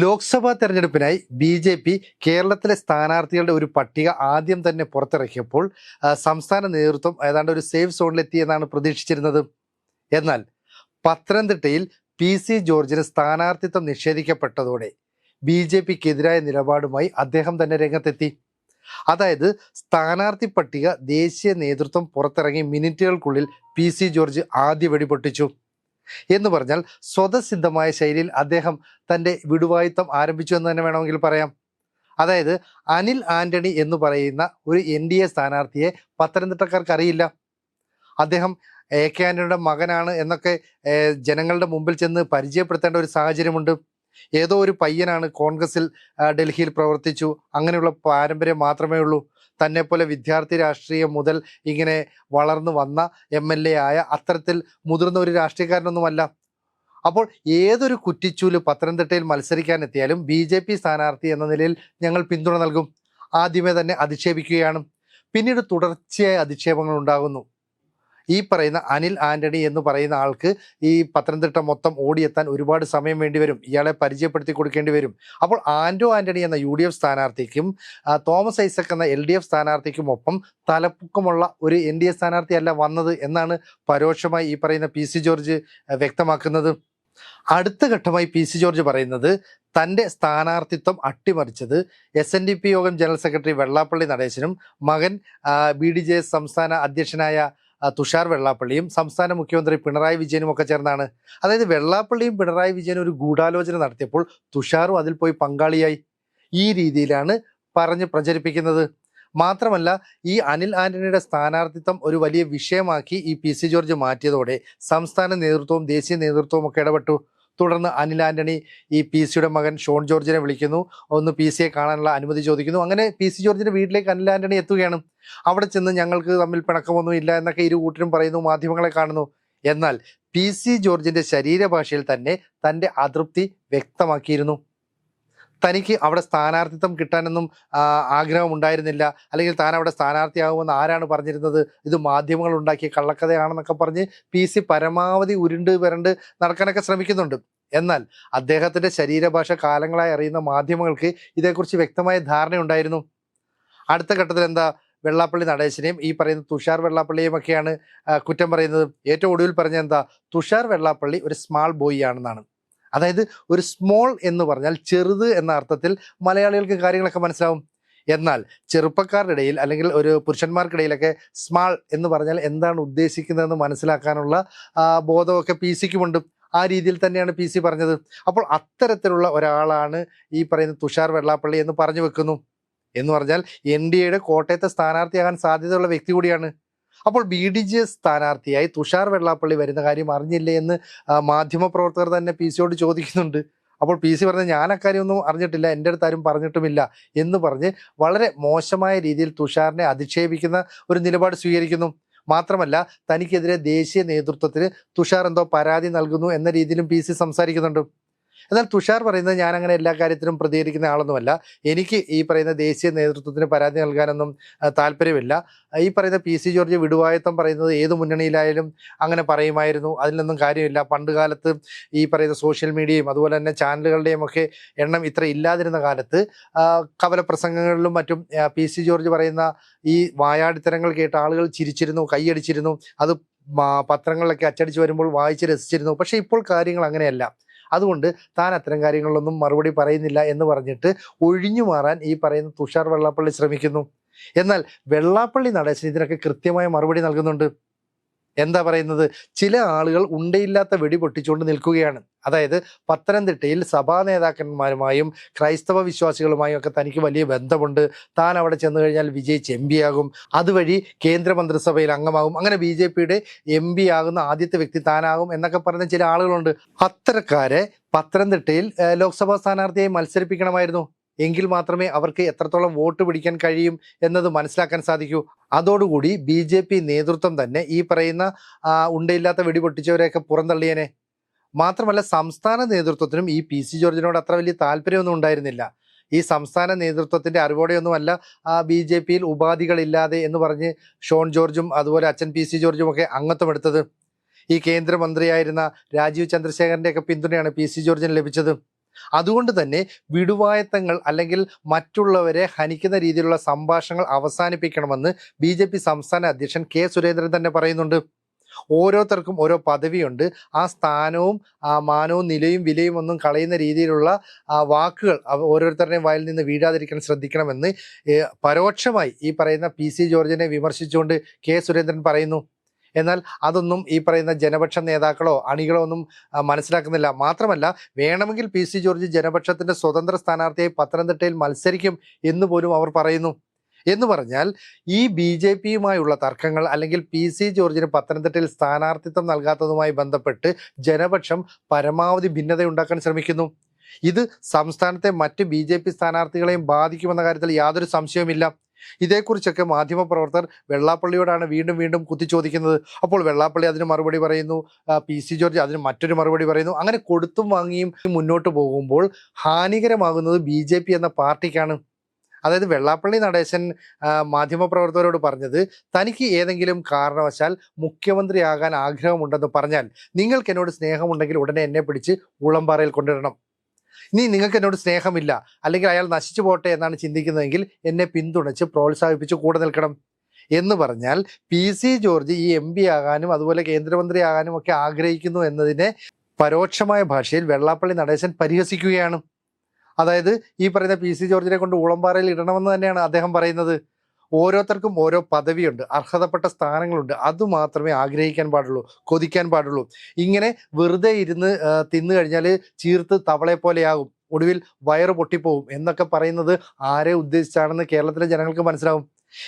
ലോക്സഭാ തെരഞ്ഞെടുപ്പിനായി B J P കേരളത്തിലെ സ്ഥാനാർത്ഥികളുടെ ഒരു പട്ടിക ആദ്യം തന്നെ പുറത്തിറക്കിയപ്പോൾ സംസ്ഥാന നേതൃത്വം ഏതാണ്ട് ഒരു സേഫ് സോണിലെത്തി എന്നാണ് പ്രതീക്ഷിച്ചിരുന്നത്. എന്നാൽ പത്തനംതിട്ടയിൽ പി സി ജോർജിന് സ്ഥാനാർത്ഥിത്വം നിഷേധിക്കപ്പെട്ടതോടെ ബി ജെ പിക്കെതിരായ നിലപാടുമായി അദ്ദേഹം തന്നെ രംഗത്തെത്തി. അതായത് സ്ഥാനാർത്ഥി പട്ടിക ദേശീയ നേതൃത്വം പുറത്തിറങ്ങി മിനിറ്റുകൾക്കുള്ളിൽ പി സി ജോർജ് ആദ്യ വെടിപൊട്ടിച്ചു. എന്ന് പറഞ്ഞാൽ സ്വതസിദ്ധമായ ശൈലിയിൽ അദ്ദേഹം തന്റെ വിടുവായുത്തം ആരംഭിച്ചു എന്ന് തന്നെ വേണമെങ്കിൽ പറയാം. അതായത് അനിൽ ആന്റണി എന്ന് പറയുന്ന ഒരു എൻ ഡി എ സ്ഥാനാർത്ഥിയെ പത്തനംതിട്ടക്കാർക്ക് അറിയില്ല. അദ്ദേഹം എ കെ ആന്റണിയുടെ മകനാണ് എന്നൊക്കെ ജനങ്ങളുടെ മുമ്പിൽ ചെന്ന് പരിചയപ്പെടുത്തേണ്ട ഒരു സാഹചര്യമുണ്ട്. ഏതോ ഒരു പയ്യനാണ് കോൺഗ്രസിൽ ഡൽഹിയിൽ പ്രവർത്തിച്ചു. അങ്ങനെയുള്ള പാരമ്പര്യം മാത്രമേ ഉള്ളൂ. തന്നെ പോലെ വിദ്യാർത്ഥി രാഷ്ട്രീയം മുതൽ ഇങ്ങനെ വളർന്നു വന്ന എം എൽ എ ആയ അത്തരത്തിൽ മുതിർന്ന ഒരു രാഷ്ട്രീയക്കാരനൊന്നുമല്ല. അപ്പോൾ ഏതൊരു കുറ്റിച്ചൂൽ പത്തനംതിട്ടയിൽ മത്സരിക്കാൻ എത്തിയാലും ബി ജെ പി സ്ഥാനാർത്ഥി എന്ന നിലയിൽ ഞങ്ങൾ പിന്തുണ നൽകും. ആദ്യമേ തന്നെ അധിക്ഷേപിക്കുകയാണ്. പിന്നീട് തുടർച്ചയായ അധിക്ഷേപങ്ങൾ ഉണ്ടാകുന്നു. ഈ പറയുന്ന അനിൽ ആന്റണി എന്ന് പറയുന്ന ആൾക്ക് ഈ പത്തനംതിട്ട മൊത്തം ഓടിയെത്താൻ ഒരുപാട് സമയം വേണ്ടി വരും. ഇയാളെ പരിചയപ്പെടുത്തി കൊടുക്കേണ്ടി വരും. അപ്പോൾ ആൻഡോ ആന്റണി എന്ന യു ഡി എഫ് സ്ഥാനാർത്ഥിക്കും തോമസ് ഐസക് എന്ന എൽ ഡി എഫ് സ്ഥാനാർത്ഥിക്കും ഒപ്പം തലപ്പൊക്കമുള്ള ഒരു എൻ ഡി എ സ്ഥാനാർത്ഥിയല്ല വന്നത് എന്നാണ് പരോക്ഷമായി ഈ പറയുന്ന പി സി ജോർജ് വ്യക്തമാക്കുന്നത്. അടുത്ത ഘട്ടമായി പി സി ജോർജ് പറയുന്നത് തന്റെ സ്ഥാനാർത്ഥിത്വം അട്ടിമറിച്ചത് എസ് എൻ ഡി പി യോഗം ജനറൽ സെക്രട്ടറി വെള്ളാപ്പള്ളി നടേശനും മകൻ ബി ഡി ജെ സംസ്ഥാന അധ്യക്ഷനായ തുഷാർ വെള്ളാപ്പള്ളിയും സംസ്ഥാന മുഖ്യമന്ത്രി പിണറായി വിജയനും ഒക്കെ ചേർന്നാണ്. അതായത് വെള്ളാപ്പള്ളിയും പിണറായി വിജയനും ഒരു ഗൂഢാലോചന നടത്തിയപ്പോൾ തുഷാറും അതിൽ പോയി പങ്കാളിയായി. ഈ രീതിയിലാണ് പറഞ്ഞ് പ്രചരിപ്പിക്കുന്നത്. മാത്രമല്ല ഈ അനിൽ ആന്റണിയുടെ സ്ഥാനാർത്ഥിത്വം ഒരു വലിയ വിഷയമാക്കി ഈ പി സി ജോർജ് മാറ്റിയതോടെ സംസ്ഥാന നേതൃത്വവും ദേശീയ നേതൃത്വവും ഒക്കെ ഇടപെട്ടു. തുടർന്ന് അനിൽ ആന്റണി ഈ പി സിയുടെ മകൻ ഷോൺ ജോർജിനെ വിളിക്കുന്നു. ഒന്ന് പി സിയെ കാണാനുള്ള അനുമതി ചോദിക്കുന്നു. അങ്ങനെ പി സി ജോർജിന്റെ വീട്ടിലേക്ക് അനിൽ ആന്റണി എത്തുകയാണ്. അവിടെ ചെന്ന് ഞങ്ങൾക്ക് തമ്മിൽ പിണക്കമൊന്നും ഇല്ല എന്നൊക്കെ ഇരു കൂട്ടരും പറയുന്നു മാധ്യമങ്ങളെ കാണുന്നു. എന്നാൽ പി സി ജോർജിന്റെ ശരീരഭാഷയിൽ തന്നെ തന്റെ അതൃപ്തി വ്യക്തമാക്കിയിരുന്നു. തനിക്ക് അവിടെ സ്ഥാനാർത്ഥിത്വം കിട്ടാനൊന്നും ആഗ്രഹം ഉണ്ടായിരുന്നില്ല അല്ലെങ്കിൽ താൻ അവിടെ സ്ഥാനാർത്ഥിയാകുമെന്ന് ആരാണ് പറഞ്ഞിരുന്നത്? ഇത് മാധ്യമങ്ങൾ ഉണ്ടാക്കിയ കള്ളക്കഥയാണെന്നൊക്കെ പറഞ്ഞ് പി സി പരമാവധി ഉരുണ്ട് വരണ്ട് നടക്കാനൊക്കെ ശ്രമിക്കുന്നുണ്ട്. എന്നാൽ അദ്ദേഹത്തിന്റെ ശരീരഭാഷ കാലങ്ങളായി അറിയുന്ന മാധ്യമങ്ങൾക്ക് ഇതേക്കുറിച്ച് വ്യക്തമായ ധാരണയുണ്ടായിരുന്നു. അടുത്ത ഘട്ടത്തിൽ എന്താ വെള്ളാപ്പള്ളി നടേശനെയും ഈ പറയുന്ന തുഷാർ വെള്ളാപ്പള്ളിയും ഒക്കെയാണ് കുറ്റം പറയുന്നത്. ഏറ്റവും ഒടുവിൽ പറഞ്ഞ എന്താ തുഷാർ വെള്ളാപ്പള്ളി ഒരു സ്മാൾ ബോയ് ആണെന്നാണ്. അതായത് ഒരു സ്മോൾ എന്ന് പറഞ്ഞാൽ ചെറുത് എന്ന അർത്ഥത്തിൽ മലയാളികൾക്ക് കാര്യങ്ങളൊക്കെ മനസ്സിലാവും. എന്നാൽ ചെറുപ്പക്കാരുടെ ഇടയിൽ അല്ലെങ്കിൽ ഒരു പുരുഷന്മാർക്കിടയിലൊക്കെ സ്മാൾ എന്ന് പറഞ്ഞാൽ എന്താണ് ഉദ്ദേശിക്കുന്നതെന്ന് മനസ്സിലാക്കാനുള്ള ബോധമൊക്കെ പി സിക്കുമുണ്ട് ആ രീതിയിൽ തന്നെയാണ് പി സി പറഞ്ഞത്. അപ്പോൾ അത്തരത്തിലുള്ള ഒരാളാണ് ഈ പറയുന്ന തുഷാർ വെള്ളാപ്പള്ളി എന്ന് പറഞ്ഞു വെക്കുന്നു. എന്ന് പറഞ്ഞാൽ എൻ ഡി എയുടെ കോട്ടയത്തെ സ്ഥാനാർത്ഥിയാകാൻ സാധ്യതയുള്ള വ്യക്തി കൂടിയാണ്. അപ്പോൾ ബി ഡി ജെ സ്ഥാനാർത്ഥിയായി തുഷാർ വെള്ളാപ്പള്ളി വരുന്ന കാര്യം അറിഞ്ഞില്ലേ എന്ന് മാധ്യമ മാധ്യമപ്രവർത്തകർ തന്നെ പി സിയോട് ചോദിക്കുന്നുണ്ട്. അപ്പോൾ പി സി പറഞ്ഞ ഞാൻ അക്കാര്യമൊന്നും അറിഞ്ഞിട്ടില്ല എന്റെ അടുത്ത് ആരും പറഞ്ഞിട്ടുമില്ല എന്ന് പറഞ്ഞ് വളരെ മോശമായ രീതിയിൽ തുഷാറിനെ അധിക്ഷേപിക്കുന്ന ഒരു നിലപാട് സ്വീകരിക്കുന്നു. മാത്രമല്ല തനിക്കെതിരെ ദേശീയ നേതൃത്വത്തിന് തുഷാർ എന്തോ പരാതി നൽകുന്നു എന്ന രീതിയിലും പി സി സംസാരിക്കുന്നുണ്ട്. എന്നാൽ തുഷാർ പറയുന്നത് ഞാൻ അങ്ങനെ എല്ലാ കാര്യത്തിലും പ്രതികരിക്കുന്ന ആളൊന്നുമല്ല. എനിക്ക് ഈ പറയുന്ന ദേശീയ നേതൃത്വത്തിന് പരാതി നൽകാനൊന്നും താല്പര്യമില്ല. ഈ പറയുന്ന പി സി ജോർജ് വിടുവായത്വം പറയുന്നത് ഏത് മുന്നണിയിലായാലും അങ്ങനെ പറയുമായിരുന്നു. അതിലൊന്നും കാര്യമില്ല. പണ്ട് കാലത്ത് ഈ പറയുന്ന സോഷ്യൽ മീഡിയയും അതുപോലെ തന്നെ ചാനലുകളുടെയും ഒക്കെ എണ്ണം ഇത്ര ഇല്ലാതിരുന്ന കാലത്ത് ആ, കവല പ്രസംഗങ്ങളിലും മറ്റും പി സി ജോർജ് പറയുന്ന ഈ വായാടിത്തരങ്ങൾ കേട്ട് ആളുകൾ ചിരിച്ചിരുന്നു കൈയടിച്ചിരുന്നു. അത് പത്രങ്ങളിലൊക്കെ അച്ചടിച്ച് വരുമ്പോൾ വായിച്ച് രസിച്ചിരുന്നു. പക്ഷേ ഇപ്പോൾ കാര്യങ്ങൾ അങ്ങനെയല്ല. അതുകൊണ്ട് താൻ അത്തരം കാര്യങ്ങളിലൊന്നും മറുപടി പറയുന്നില്ല എന്ന് പറഞ്ഞിട്ട് ഒഴിഞ്ഞു മാറാൻ ഈ പറയുന്ന തുഷാർ വെള്ളാപ്പള്ളി ശ്രമിക്കുന്നു. എന്നാൽ വെള്ളാപ്പള്ളി നടേശൻ ഇതിനൊക്കെ കൃത്യമായ മറുപടി നൽകുന്നുണ്ട്. എന്താ പറയുന്നത്? ചില ആളുകൾ ഉണ്ടയില്ലാത്ത വെടി പൊട്ടിച്ചുകൊണ്ട് നിൽക്കുകയാണ്. അതായത് പത്തനംതിട്ടയിൽ സഭാ നേതാക്കന്മാരുമായും ക്രൈസ്തവ വിശ്വാസികളുമായും ഒക്കെ തനിക്ക് വലിയ ബന്ധമുണ്ട്. താൻ അവിടെ ചെന്ന് കഴിഞ്ഞാൽ വിജയിച്ച് എം പി ആകും. അതുവഴി കേന്ദ്രമന്ത്രിസഭയിൽ അംഗമാകും. അങ്ങനെ ബി ജെ പിയുടെ എം പി ആകുന്ന ആദ്യത്തെ വ്യക്തി താനാകും എന്നൊക്കെ പറയുന്ന ചില ആളുകളുണ്ട്. അത്തരക്കാരെ പത്തനംതിട്ടയിൽ ലോക്സഭാ സ്ഥാനാർത്ഥിയായി മത്സരിപ്പിക്കണമായിരുന്നു. എങ്കിൽ മാത്രമേ അവർക്ക് എത്രത്തോളം വോട്ട് പിടിക്കാൻ കഴിയും എന്നത് മനസ്സിലാക്കാൻ സാധിക്കൂ. അതോടുകൂടി ബി ജെ പി നേതൃത്വം തന്നെ ഈ പറയുന്ന ഉണ്ടയില്ലാത്ത വെടിപൊട്ടിച്ചവരെയൊക്കെ പുറന്തള്ളിയനെ. മാത്രമല്ല സംസ്ഥാന നേതൃത്വത്തിനും ഈ പി സി ജോർജിനോട് അത്ര വലിയ താല്പര്യമൊന്നും ഉണ്ടായിരുന്നില്ല. ഈ സംസ്ഥാന നേതൃത്വത്തിന്റെ അറിവോടെയൊന്നുമല്ല ബി ജെ പിയിൽ ഉപാധികളില്ലാതെ എന്ന് പറഞ്ഞ് ഷോൺ ജോർജും അതുപോലെ അച്ഛൻ പി സി ജോർജും ഒക്കെ അംഗത്വം എടുത്തത്. ഈ കേന്ദ്രമന്ത്രിയായിരുന്ന രാജീവ് ചന്ദ്രശേഖരന്റെയൊക്കെ പിന്തുണയാണ് പി സി ജോർജിന് ലഭിച്ചത്. അതുകൊണ്ട് തന്നെ വിടുവായത്തങ്ങൾ അല്ലെങ്കിൽ മറ്റുള്ളവരെ ഹനിക്കുന്ന രീതിയിലുള്ള സംഭാഷണങ്ങൾ അവസാനിപ്പിക്കണമെന്ന് ബി ജെ പി സംസ്ഥാന അധ്യക്ഷൻ കെ സുരേന്ദ്രൻ തന്നെ പറയുന്നുണ്ട്. ഓരോരുത്തർക്കും ഓരോ പദവിയുണ്ട്. ആ സ്ഥാനവും ആ മാനവും നിലയും വിലയും ഒന്നും കളയുന്ന രീതിയിലുള്ള ആ വാക്കുകൾ ഓരോരുത്തരുടെയും വായിൽ നിന്ന് വീഴാതിരിക്കാൻ ശ്രദ്ധിക്കണമെന്ന് പരോക്ഷമായി ഈ പറയുന്ന പി സി ജോർജിനെ വിമർശിച്ചുകൊണ്ട് കെ സുരേന്ദ്രൻ പറയുന്നു. എന്നാൽ അതൊന്നും ഈ പറയുന്ന ജനപക്ഷ നേതാക്കളോ അണികളോ ഒന്നും മനസ്സിലാക്കുന്നില്ല. മാത്രമല്ല വേണമെങ്കിൽ പി സി ജോർജ് ജനപക്ഷത്തിന്റെ സ്വതന്ത്ര സ്ഥാനാർത്ഥിയായി പത്തനംതിട്ടയിൽ മത്സരിക്കും എന്ന് പോലും അവർ പറയുന്നു. എന്ന് പറഞ്ഞാൽ ഈ ബി ജെ പിയുമായുള്ള തർക്കങ്ങൾ അല്ലെങ്കിൽ പി സി ജോർജിന് പത്തനംതിട്ടയിൽ സ്ഥാനാർത്ഥിത്വം നൽകാത്തതുമായി ബന്ധപ്പെട്ട് ജനപക്ഷം പരമാവധി ഭിന്നത ഉണ്ടാക്കാൻ ശ്രമിക്കുന്നു. ഇത് സംസ്ഥാനത്തെ മറ്റ് ബി ജെ പി സ്ഥാനാർത്ഥികളെയും ബാധിക്കുമെന്ന കാര്യത്തിൽ യാതൊരു സംശയവുമില്ല. ഇതേക്കുറിച്ചൊക്കെ മാധ്യമപ്രവർത്തകർ വെള്ളാപ്പള്ളിയോടാണ് വീണ്ടും വീണ്ടും കുത്തിച്ചോദിക്കുന്നത്. അപ്പോൾ വെള്ളാപ്പള്ളി അതിന് മറുപടി പറയുന്നു പി സി ജോർജ് അതിന് മറ്റൊരു മറുപടി പറയുന്നു. അങ്ങനെ കൊടുത്തും വാങ്ങിയും മുന്നോട്ട് പോകുമ്പോൾ ഹാനികരമാകുന്നത് ബി ജെ പി എന്ന പാർട്ടിക്കാണ്. അതായത് വെള്ളാപ്പള്ളി നടേശൻ മാധ്യമപ്രവർത്തകരോട് പറഞ്ഞത് തനിക്ക് ഏതെങ്കിലും കാരണവശാൽ മുഖ്യമന്ത്രിയാകാൻ ആഗ്രഹമുണ്ടെന്ന് പറഞ്ഞാൽ നിങ്ങൾക്ക് എന്നോട് സ്നേഹമുണ്ടെങ്കിൽ ഉടനെ എന്നെ പിടിച്ച് ഉളമ്പാറയിൽ കൊണ്ടുവരണം. ഇനി നിങ്ങൾക്ക് എന്നോട് സ്നേഹമില്ല അല്ലെങ്കിൽ അയാൾ നശിച്ചു പോട്ടെ എന്നാണ് ചിന്തിക്കുന്നതെങ്കിൽ എന്നെ പിന്തുണച്ച് പ്രോത്സാഹിപ്പിച്ച് കൂടെ നിൽക്കണം. എന്ന് പറഞ്ഞാൽ പി സി ജോർജ് ഈ എം പി ആകാനും അതുപോലെ കേന്ദ്രമന്ത്രി ആകാനും ഒക്കെ ആഗ്രഹിക്കുന്നു എന്നതിനെ പരോക്ഷമായ ഭാഷയിൽ വെള്ളാപ്പള്ളി നടേശൻ പരിഹസിക്കുകയാണ്. അതായത് ഈ പറയുന്ന പി സി ജോർജിനെ കൊണ്ട് ഊളംപാറയിൽ ഇടണമെന്ന് തന്നെയാണ് അദ്ദേഹം പറയുന്നത്. ഓരോരുത്തർക്കും ഓരോ പദവിയുണ്ട് അർഹതപ്പെട്ട സ്ഥാനങ്ങളുണ്ട്. അത് മാത്രമേ ആഗ്രഹിക്കാൻ പാടുള്ളൂ കൊതിക്കാൻ പാടുള്ളൂ. ഇങ്ങനെ വെറുതെ ഇരുന്ന് തിന്നു കഴിഞ്ഞാൽ ചീർത്ത് തവളെ പോലെയാകും ഒടുവിൽ വയറ് പൊട്ടിപ്പോവും എന്നൊക്കെ പറയുന്നത് ആരെ ഉദ്ദേശിച്ചാണെന്ന് കേരളത്തിലെ ജനങ്ങൾക്ക് മനസ്സിലാവും.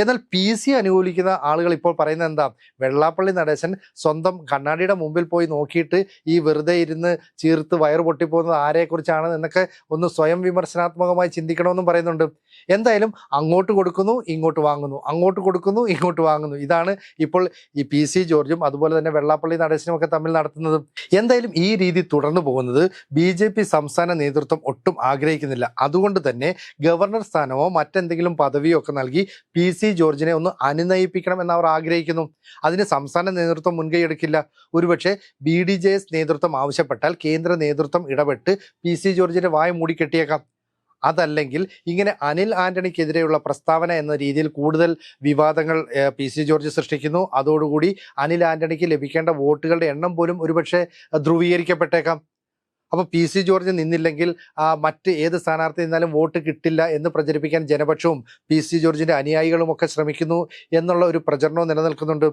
എന്നാൽ പി സി അനുകൂലിക്കുന്ന ആളുകൾ ഇപ്പോൾ പറയുന്നത് എന്താ? വെള്ളാപ്പള്ളി നടേശൻ സ്വന്തം കണ്ണാടിയുടെ മുമ്പിൽ പോയി നോക്കിയിട്ട് ഈ വെറുതെ ഇരുന്ന് ചീർത്ത് വയറ് പൊട്ടിപ്പോകുന്നത് ആരെക്കുറിച്ചാണ് എന്നൊക്കെ ഒന്ന് സ്വയം വിമർശനാത്മകമായി ചിന്തിക്കണമെന്നും പറയുന്നുണ്ട്. എന്തായാലും അങ്ങോട്ട് കൊടുക്കുന്നു ഇങ്ങോട്ട് വാങ്ങുന്നു. അങ്ങോട്ട് കൊടുക്കുന്നു ഇങ്ങോട്ട് വാങ്ങുന്നു. ഇതാണ് ഇപ്പോൾ ഈ പി സി ജോർജും അതുപോലെ തന്നെ വെള്ളാപ്പള്ളി നടേശനും ഒക്കെ തമ്മിൽ നടത്തുന്നത്. എന്തായാലും ഈ രീതി തുടർന്നു പോകുന്നത് ബി ജെ പി സംസ്ഥാന നേതൃത്വം ഒട്ടും ആഗ്രഹിക്കുന്നില്ല. അതുകൊണ്ട് തന്നെ ഗവർണർ സ്ഥാനമോ മറ്റെന്തെങ്കിലും പദവിയോ ഒക്കെ നൽകി പി സി ജോർജിനെ ഒന്ന് അനുനയിപ്പിക്കണം എന്ന് അവർ ആഗ്രഹിക്കുന്നു. അതിന് സംസ്ഥാന നേതൃത്വം മുൻകൈ എടുക്കില്ല. ഒരുപക്ഷെ ബി ഡി ജെ എസ് നേതൃത്വം ആവശ്യപ്പെട്ടാൽ കേന്ദ്ര നേതൃത്വം ഇടപെട്ട് പി സി ജോർജിന്റെ വായ മൂടിക്കെട്ടിയേക്കാം അതല്ലെങ്കിൽ ഇങ്ങനെ അനിൽ ആന്റണിക്കെതിരെയുള്ള പ്രസ്താവന എന്ന രീതിയിൽ കൂടുതൽ വിവാദങ്ങൾ പി സി ജോർജ് സൃഷ്ടിക്കുന്നു. അതോടുകൂടി അനിൽ ആന്റണിക്ക് ലഭിക്കേണ്ട വോട്ടുകളുടെ എണ്ണം പോലും ഒരുപക്ഷെ ധ്രുവീകരിക്കപ്പെട്ടേക്കാം. അപ്പൊ പി സി ജോർജ് നിന്നില്ലെങ്കിൽ മറ്റ് ഏത് സ്ഥാനാർത്ഥി നിന്നാലും വോട്ട് കിട്ടില്ല എന്ന് പ്രചരിപ്പിക്കാൻ ജനപക്ഷവും പി സി ജോർജിന്റെ അനുയായികളും ഒക്കെ ശ്രമിക്കുന്നു എന്നുള്ള ഒരു പ്രചരണവും നിലനിൽക്കുന്നുണ്ട്.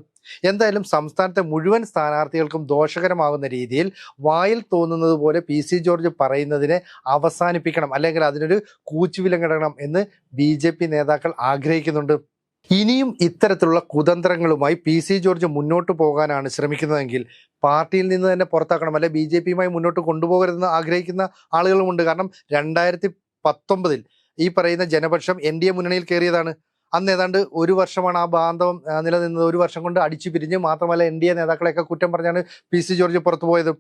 എന്തായാലും സംസ്ഥാനത്തെ മുഴുവൻ സ്ഥാനാർത്ഥികൾക്കും ദോഷകരമാകുന്ന രീതിയിൽ വായിൽ തോന്നുന്നത് പോലെ പി സി ജോർജ് പറയുന്നതിനെ അവസാനിപ്പിക്കണം അല്ലെങ്കിൽ അതിനൊരു കൂച്ചുവിലങ്ങിടണം എന്ന് ബി നേതാക്കൾ ആഗ്രഹിക്കുന്നുണ്ട്. ഇനിയും ഇത്തരത്തിലുള്ള കുതന്ത്രങ്ങളുമായി പി സി ജോർജ് മുന്നോട്ട് പോകാനാണ് ശ്രമിക്കുന്നതെങ്കിൽ പാർട്ടിയിൽ നിന്ന് തന്നെ പുറത്താക്കണം അല്ലെ ബി ജെ പിയുമായി മുന്നോട്ട് കൊണ്ടുപോകരുതെന്ന് ആഗ്രഹിക്കുന്ന ആളുകളുമുണ്ട്. കാരണം രണ്ടായിരത്തി പത്തൊമ്പതിൽ ഈ പറയുന്ന ജനപക്ഷം എൻ ഡി എ മുന്നണിയിൽ കയറിയതാണ്. അന്ന് ഏതാണ്ട് ഒരു വർഷമാണ് ആ ബാന്ധവം നിലനിന്നത്. ഒരു വർഷം കൊണ്ട് അടിച്ചു പിരിഞ്ഞ് മാത്രമല്ല എൻ ഡി എ നേതാക്കളെയൊക്കെ കുറ്റം പറഞ്ഞാണ് പി സി ജോർജ് പുറത്തു പോയത്.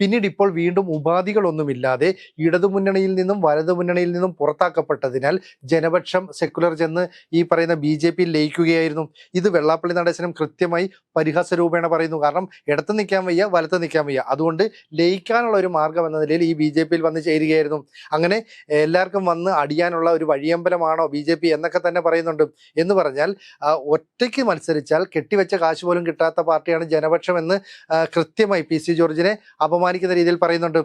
പിന്നീട് ഇപ്പോൾ വീണ്ടും ഉപാധികളൊന്നുമില്ലാതെ ഇടതുമുന്നണിയിൽ നിന്നും വലതു മുന്നണിയിൽ നിന്നും പുറത്താക്കപ്പെട്ടതിനാൽ ജനപക്ഷം സെക്കുലർ ചെന്ന് ഈ പറയുന്ന ബി ജെ പി ലയിക്കുകയായിരുന്നു. ഇത് വെള്ളാപ്പള്ളി നടേശനം കൃത്യമായി പരിഹാസ രൂപേണ പറയുന്നു. കാരണം ഇടത്ത് നിൽക്കാൻ വയ്യ വലത്ത് നിൽക്കാൻ വയ്യ. അതുകൊണ്ട് ലയിക്കാനുള്ള ഒരു മാർഗം എന്ന നിലയിൽ ഈ ബി ജെ പിയിൽ വന്ന് ചേരുകയായിരുന്നു. അങ്ങനെ എല്ലാവർക്കും വന്ന് അടിയാനുള്ള ഒരു വഴിയമ്പലമാണോ ബി ജെ പി എന്നൊക്കെ തന്നെ പറയുന്നുണ്ട്. എന്ന് പറഞ്ഞാൽ ഒറ്റയ്ക്ക് മത്സരിച്ചാൽ കെട്ടിവെച്ച കാശ് പോലും കിട്ടാത്ത പാർട്ടിയാണ് ജനപക്ഷം എന്ന് കൃത്യമായി പി സി ജോർജിനെ അപമാനിക്കുന്ന രീതിയിൽ പറയുന്നുണ്ട്.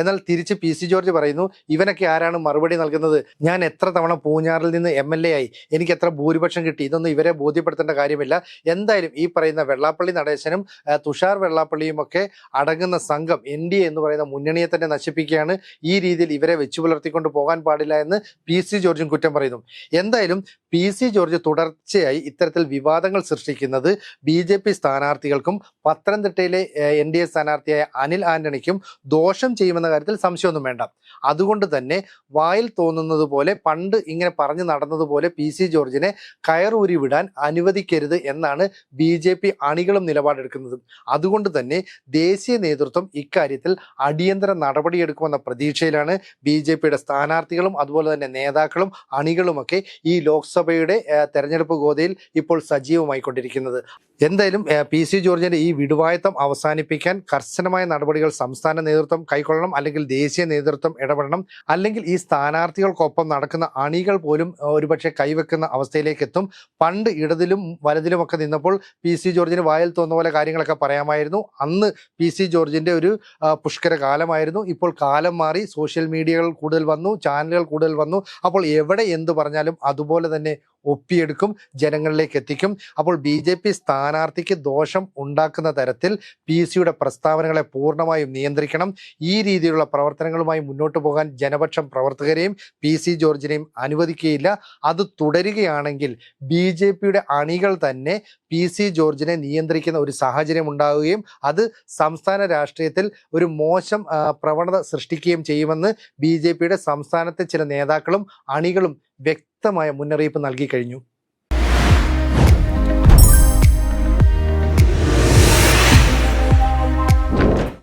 എന്നാൽ തിരിച്ച് പി സി ജോർജ് പറയുന്നു ഇവനൊക്കെ ആരാണ് മറുപടി നൽകുന്നത്? ഞാൻ എത്ര തവണ പൂഞ്ഞാറിൽ നിന്ന് എം എൽ എ ആയി? എനിക്ക് എത്ര ഭൂരിപക്ഷം കിട്ടി? ഇതൊന്നും ഇവരെ ബോധ്യപ്പെടുത്തേണ്ട കാര്യമില്ല. എന്തായാലും ഈ പറയുന്ന വെള്ളാപ്പള്ളി നടേശനും തുഷാർ വെള്ളാപ്പള്ളിയും ഒക്കെ അടങ്ങുന്ന സംഘം എൻ ഡി എന്ന് പറയുന്ന മുന്നണിയെ തന്നെ നശിപ്പിക്കുകയാണ്. ഈ രീതിയിൽ ഇവരെ വെച്ചു പുലർത്തിക്കൊണ്ട് പോകാൻ പാടില്ല എന്ന് പി സി ജോർജും കുറ്റം പറയുന്നു. എന്തായാലും പി സി ജോർജ് തുടർച്ചയായി ഇത്തരത്തിൽ വിവാദങ്ങൾ സൃഷ്ടിക്കുന്നത് ബി ജെ പി സ്ഥാനാർത്ഥികൾക്കും പത്തനംതിട്ടയിലെ എൻ ഡി എ സ്ഥാനാർത്ഥിയായ അനിൽ ആന്റണിക്കും ദോഷം ചെയ്യുമെന്ന കാര്യത്തിൽ സംശയമൊന്നും വേണ്ട. അതുകൊണ്ട് തന്നെ വായിൽ തോന്നുന്നത് പോലെ പണ്ട് ഇങ്ങനെ പറഞ്ഞു നടന്നതുപോലെ പി സി ജോർജിനെ കയറൂരി വിടാൻ അനുവദിക്കരുത് എന്നാണ് ബി ജെ പി അണികളും നിലപാടെടുക്കുന്നത്. അതുകൊണ്ട് തന്നെ ദേശീയ നേതൃത്വം ഇക്കാര്യത്തിൽ അടിയന്തര നടപടിയെടുക്കുമെന്ന പ്രതീക്ഷയിലാണ് ബി ജെ പിയുടെ സ്ഥാനാർത്ഥികളും അതുപോലെ തന്നെ നേതാക്കളും അണികളുമൊക്കെ ഈ ലോക്സഭയുടെ തെരഞ്ഞെടുപ്പ് ഗോതയിൽ ഇപ്പോൾ സജീവമായിക്കൊണ്ടിരിക്കുന്നത്. എന്തായാലും പി സി ജോർജിന്റെ ഈ വിടുവായത്തം അവസാനിപ്പിക്കാൻ കർശനമായ നടപടികൾ സംസ്ഥാന നേതൃത്വം കൈക്കൊള്ളണം. ഇടപെടണം അല്ലെങ്കിൽ ദേശീയ നേതൃത്വം ഇടപെടണം. അല്ലെങ്കിൽ ഈ സ്ഥാനാർത്ഥികൾക്കൊപ്പം നടക്കുന്ന അണികൾ പോലും ഒരുപക്ഷെ കൈവെക്കുന്ന അവസ്ഥയിലേക്ക് എത്തും പണ്ട് ഇടതിലും വലതിലുമൊക്കെ നിന്നപ്പോൾ പി സി ജോർജിന് വായിൽ തോന്നുന്ന പോലെ കാര്യങ്ങളൊക്കെ പറയാമായിരുന്നു. അന്ന് പി സി ജോർജിന്റെ ഒരു പുഷ്കര കാലമായിരുന്നു. ഇപ്പോൾ കാലം മാറി സോഷ്യൽ മീഡിയകൾ കൂടുതൽ വന്നു ചാനലുകൾ കൂടുതൽ വന്നു. അപ്പോൾ എവിടെ എന്ത് പറഞ്ഞാലും അതുപോലെ തന്നെ ഒപ്പിയെടുക്കും ജനങ്ങളിലേക്ക് എത്തിക്കും. അപ്പോൾ ബി ജെ പി സ്ഥാനാർത്ഥിക്ക് ദോഷം ഉണ്ടാക്കുന്ന തരത്തിൽ പി സിയുടെ പ്രസ്താവനകളെ പൂർണമായും നിയന്ത്രിക്കണം. ഈ രീതിയിലുള്ള പ്രവർത്തനങ്ങളുമായി മുന്നോട്ട് പോകാൻ ജനപക്ഷം പ്രവർത്തകരെയും പി സി ജോർജിനെയും അനുവദിക്കുകയില്ല. അത് തുടരുകയാണെങ്കിൽ ബി ജെ പിയുടെ അണികൾ തന്നെ പി സി ജോർജിനെ നിയന്ത്രിക്കുന്ന ഒരു സാഹചര്യം ഉണ്ടാവുകയും അത് സംസ്ഥാന രാഷ്ട്രീയത്തിൽ ഒരു മോശം പ്രവണത സൃഷ്ടിക്കുകയും ചെയ്യുമെന്ന് ബി ജെ പിയുടെ സംസ്ഥാനത്തെ ചില നേതാക്കളും അണികളും വ്യക്തമായ മുന്നറിയിപ്പ് നൽകി കഴിഞ്ഞു.